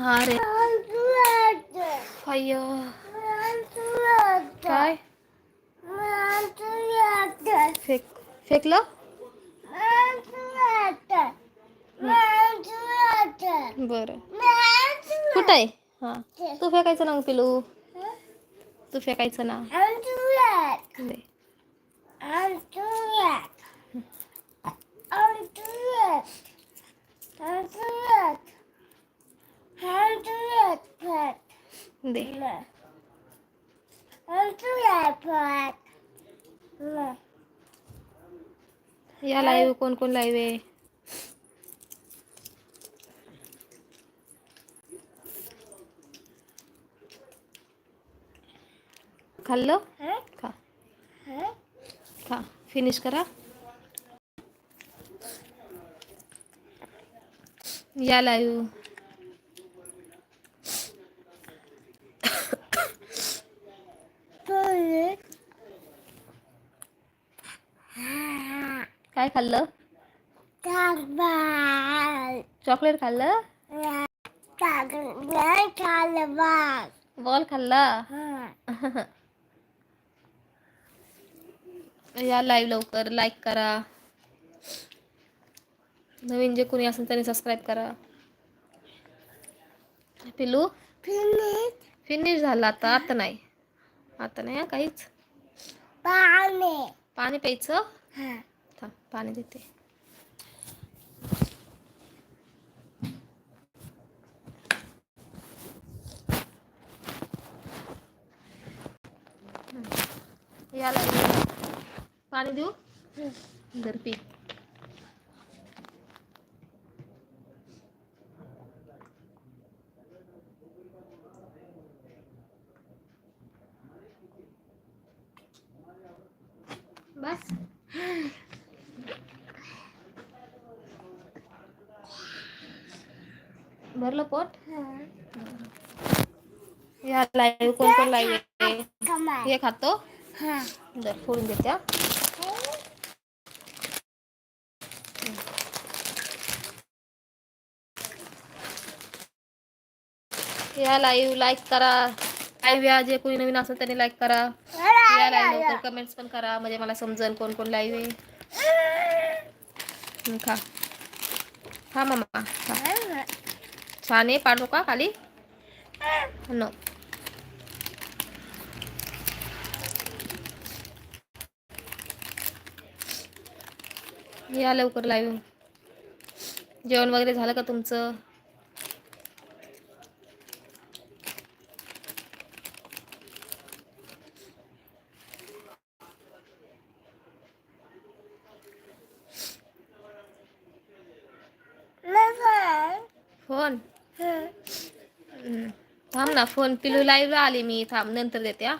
अरे. रे काय? फेक फेकलं? बरं. कुठं आहे? हा. तू फेकायचं ना मग पिलू. तू फेकायचं ना. दे. दे या लाईव्ह कोण कोण लाईव्ह आहे? खाल्लं? खा. खा. फिनिश करा. या लाईव्ह काय खाल्लं? चॉकलेट खाल्लं? बॉल खाल्ला? या लाईव्ह लवकर लाईक करा. नवीन जे कोणी असेल त्यांनी सबस्क्राईब करा. पिलू फिनिश. झालं आता आता नाही. आता नाही काहीच. पाणी. प्यायचं? थांब पाणी देते. याला पाणी देऊ? धर पी बस भरलं पोट? या लाईव्ह कोण कोण लाईव्ह हे खातो. जर फोडून देते हा. या लाईव्ह लाईक करा. लाईव्ह या जे कोणी नवीन असेल त्यांनी लाईक करा. या लाईव्ह लवकर कमेंट्स पण करा. म्हणजे मला समजेल कोण कोण लाईव्ह आहे. हं, खा. खा मामा. खा. छान आहे पाडू का खाली? न. या लवकर लाईव्ह जेवण वगैरे झालं का तुमचं फोन हं. थांब ना फोन पिलू लाईव्ह आली मी. थांब नंतर देते हा.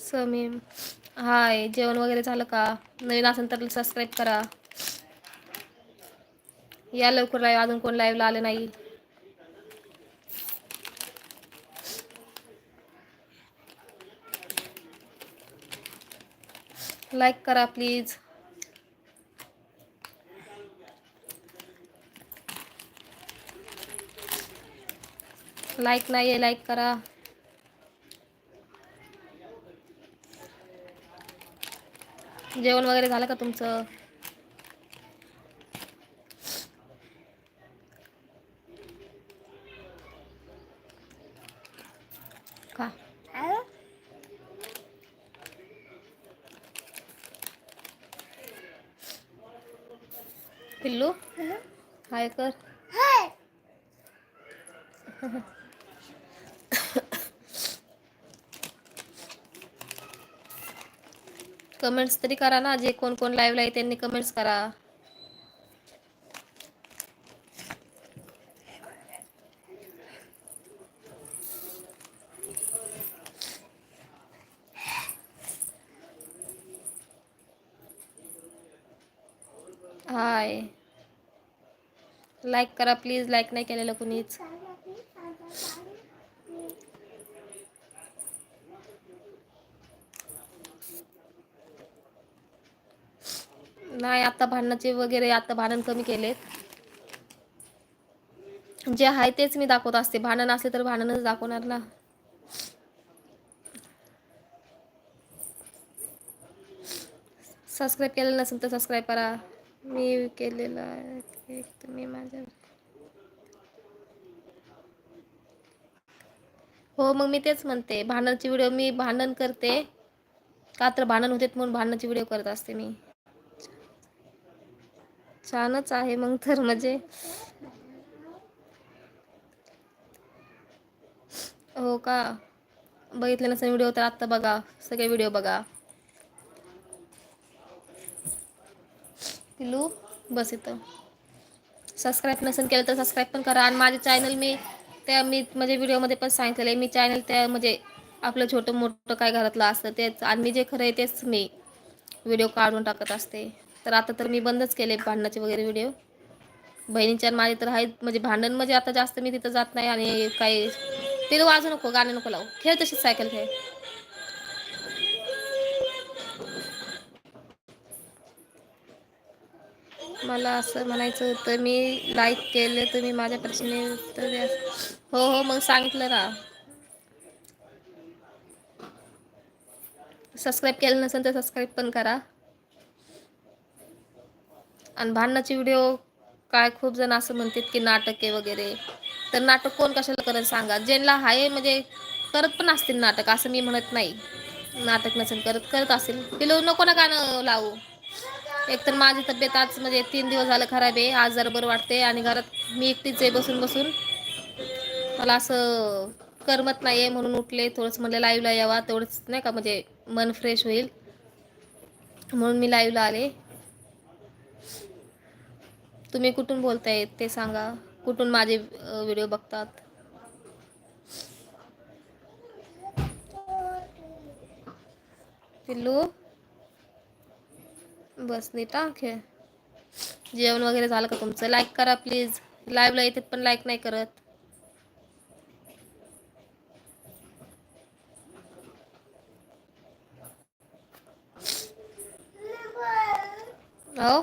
समीम हाय जेवण वगैरे झालं का? नवीन असेल तर सबस्क्राईब करा. या लवकर लाईव्ह अजून कोण लाईव्हला आले नाही. लाईक करा प्लीज लाईक नाही आहे लाईक करा. जेवण वगैरे झालं का तुमचं? का? पिल्लू? हाय कर. कमेंट्स तरी करा ना जे कोण कोण लाईव्हला आहे त्यांनी कमेंट्स करा. हाय. लाईक करा प्लीज लाईक नाही केलेलं कुणीच. नाही आता भांडणाचे वगैरे आता भांडण कमी केलेत. जे आहे तेच मी दाखवत असते. भांडण असले तर भांडणच दाखवणार ना. सबस्क्राईब केलेलं नसेल तर सबस्क्राईब करा. मी केलेलं आहे. तुम्ही माझ्या हो मग मी तेच म्हणते. भांडणाची व्हिडिओ मी भांडण करते. का तर भांडण होते म्हणून भांडणाची व्हिडिओ करत असते मी. छानच आहे मग तर म्हणजे. हो का? बघितले नसेल व्हिडिओ तर आत्ता बघा सगळे व्हिडिओ बघा. पिलू बस इथं. सबस्क्राईब नसेल केलं तर सबस्क्राईब पण करा. आणि माझे चॅनल मी त्या मी म्हणजे व्हिडिओमध्ये पण सांगितलेलं आहे. मी चॅनल त्या म्हणजे आपलं छोटं मोठं काय घरातलं असतं तेच. आणि मी जे खरं आहे तेच मी. व्हिडिओ काढून टाकत असते. तर आता तर मी बंदच केले भांडणाचे वगैरे व्हिडिओ बहिणीच्या माझे तर आहेत. म्हणजे भांडण म्हणजे आता जास्त मी तिथं जात नाही आणि काही ते वाजू नको गाणे नको लावू. खेळ तशीच सायकल खेळ. मला असं म्हणायचं होतं मी लाईक केले तुम्ही माझ्या प्रश्न उत्तर द्या. हो हो मग सांगितलं ना. सबस्क्राईब केलं नसेल तर सबस्क्राईब पण करा. आणि भांडणाचे व्हिडिओ काय खूप जण असं म्हणतात की नाटके वगैरे. तर नाटक कोण कशाला करत सांगा? ज्यांना आहे म्हणजे करत पण असतील नाटक असं मी म्हणत नाही. नाटक नसेल करत करत असेल. पिलो नको ना गाणं लावू. एकतर माझी तब्येत आज म्हणजे तीन दिवस झालं खराब आहे आज जरा बरं वाटते आणि घरात मी एकटीच आहे बसून बसून. मला असं करमत नाही आहे म्हणून उठले थोडंसं म्हणलं लाईव्हला यावा तेवढंच नाही का म्हणजे मन फ्रेश होईल. म्हणून मी लाईव्हला आले. तुम्ही कुठून बोलताय ते सांगा. कुठून माझे व्हिडिओ बघतात? पिल्लू? बस नीट खेळ. जेवण वगैरे झालं का तुमचं? लाईक करा प्लीज लाईव्हला येतात पण लाईक नाही करत हो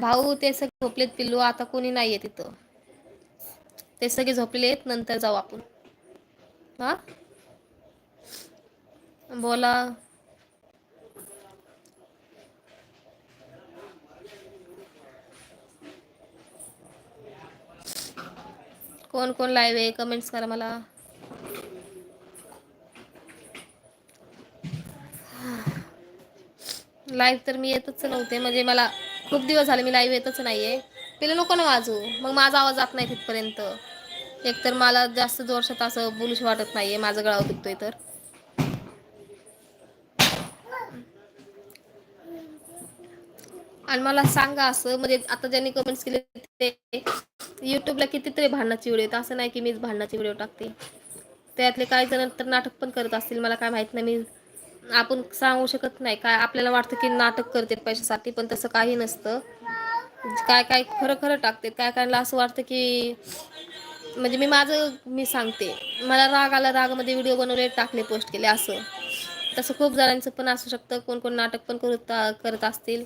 भाऊ ते सगळे झोपलेत पिल्लू आता कोणी नाहीये तिथं. ते सगळे झोपलेले आहेत नंतर जाऊ आपण. हा? बोला. कोण कोण लाईव्ह आहे? कमेंट्स करा मला. लाईव्ह तर मी येतच नव्हते म्हणजे मला खूप दिवस झाले मी लाईव्ह येतच नाहीये. तिला नको ना वाजू मग माझा आवाज जात नाही तिथपर्यंत. एकतर मला जास्त जोरशात असं बोलूशी वाटत नाहीये. माझं गळाव दुखतोय तर. आणि मला सांगा असं म्हणजे आता ज्यांनी कमेंट्स केले ते युट्यूबला कितीतरी भांडणाची व्हिडिओ आहेत. असं नाही की मीच भांडणाची व्हिडिओ टाकते. त्यातले काही जण तर नाटक पण करत असतील. मला काय माहीत नाही. मी आपण सांगू शकत नाही. काय आपल्याला वाटतं की नाटक करते पैशासाठी पण तसं काही नसतं. काय काय खरं खरं टाकते. काय कायला असं वाटतं की म्हणजे मी माझं मी सांगते. मला राग आला रागामध्ये व्हिडिओ बनवले टाकले पोस्ट केले असं. तसं खूप जणांचं पण असू शकतं. कोण कोण नाटक पण करत करत असतील.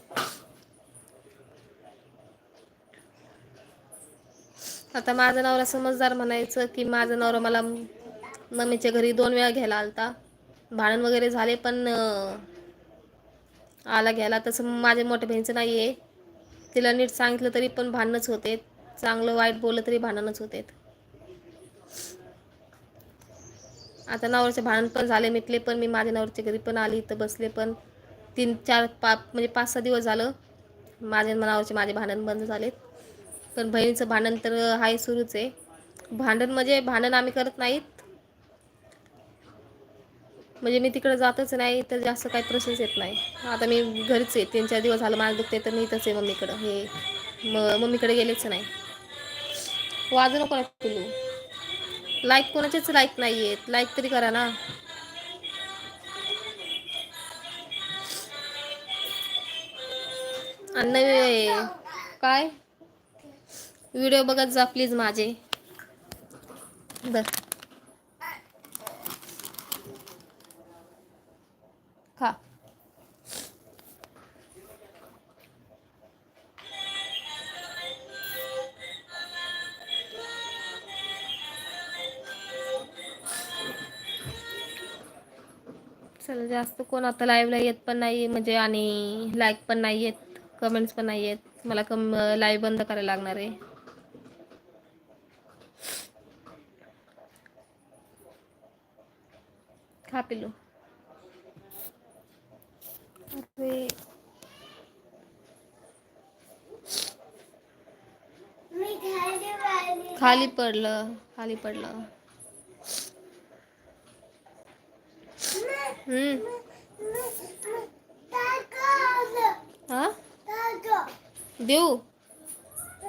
आता माझा नवरा समजदार म्हणायचं की माझा नवरा मला मम्मीच्या घरी दोन वेळा घ्यायला आलता. भांडण वगैरे झाले पण आला घ्यायला. तसं माझ्या मोठ्या बहिणीचं नाही आहे तिला नीट सांगितलं तरी पण भांडणच होते चांगलं वाईट बोललं तरी भांडणच होते आता नवऱ्याचे भांडण पण झाले मिटले पण. मी माझ्या नवऱ्याच्या घरी पण आली इथं बसले पण. तीन चार पा म्हणजे पाच सहा दिवस झालं. माझ्या मनावरचे माझे भांडण बंद झालेत. पण बहिणीचं भांडण तर हाय सुरूच आहे. भांडण म्हणजे भांडण आम्ही करत नाहीत. म्हणजे मी तिकडे जातच नाही तर जास्त काही प्रश्नच येत नाही. आता मी घरीच आहे तीन चार दिवस झालं माझं दुखते तर मी इथंच आहे मम्मीकडं. हे म मम्मीकडे गेलेच नाही. वाजू नको ना पिलू लाईक कोणाचेच लाईक नाही आहेत लाईक तरी करा ना. आणि काय? व्हिडिओ बघत जा प्लीज माझे. बर. खा चला जास्त कोण आता लाईव्हला येत पण नाही म्हणजे आणि लाईक पण नाही येत कमेंट्स पण नाही येत. मला कम लाईव्ह बंद करायला लागणार आहे. खा पिलू खाली पडलं खाली पडलं. हम्म. देऊ.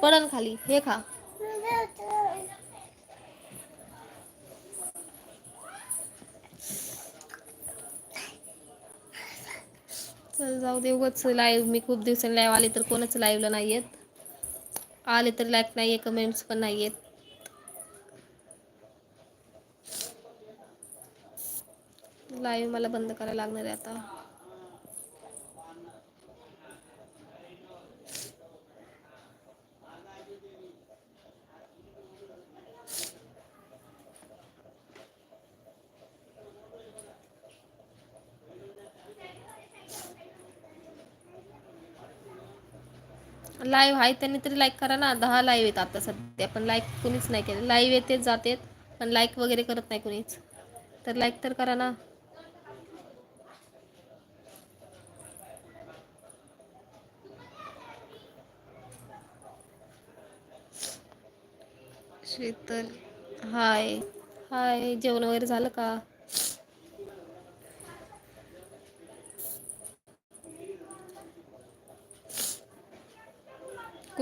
पडन खाली. हे खा. चल जाऊ दे उगच लाईव्ह मी खूप दिवसांनी लाईव्ह आले तर कोणच लाईव्हला नाही येत. आले तर लाईक नाही आहे कमेंट्स पण नाही येत. लाईव्ह मला बंद करायला लागणार आहे आता. लाईव्ह आहे त्यांनी तरी लाईक करा ना. दहा लाईव्ह आहेत आता सध्या पण लाईक कुणीच नाही केलं. लाईव्ह येतेच जातेत पण लाईक वगैरे करत नाही कुणीच. तर लाईक तर करा ना. शीतल हाय हाय जेवण वगैरे झालं का?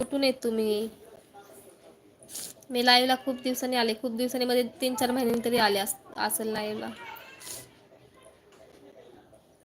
कुठून येत तुम्ही? मी लाईव्हला खूप दिवसांनी आले. खूप दिवसांनी मध्ये तीन चार महिन्यांनी तरी आले अस असेल लाईव्हला